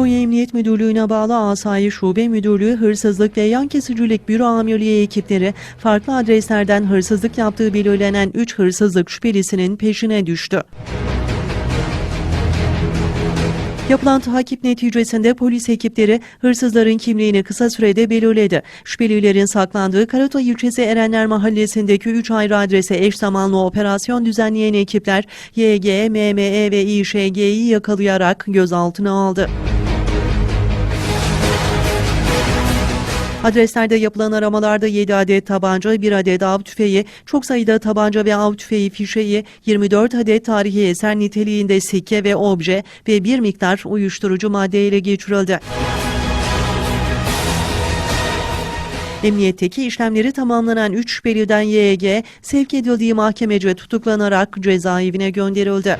Konya Emniyet Müdürlüğü'ne bağlı Asayi Şube Müdürlüğü Hırsızlık ve Yan Kesicilik Büro Amirliği ekipleri farklı adreslerden hırsızlık yaptığı belirlenen 3 hırsızlık şüphelisinin peşine düştü. Yapılan takip neticesinde polis ekipleri hırsızların kimliğini kısa sürede belirledi. Şüphelilerin saklandığı Karatay ilçesi Erenler Mahallesi'ndeki 3 ayrı adrese eş zamanlı operasyon düzenleyen ekipler YG, MME ve İŞG'yi yakalayarak gözaltına aldı. Adreslerde yapılan aramalarda 7 adet tabanca, 1 adet av tüfeği, çok sayıda tabanca ve av tüfeği fişeği, 24 adet tarihi eser niteliğinde sikke ve obje ve bir miktar uyuşturucu madde ele geçirildi. Emniyetteki işlemleri tamamlanan 3 şüpheliden YG sevk edildiği mahkemece tutuklanarak cezaevine gönderildi.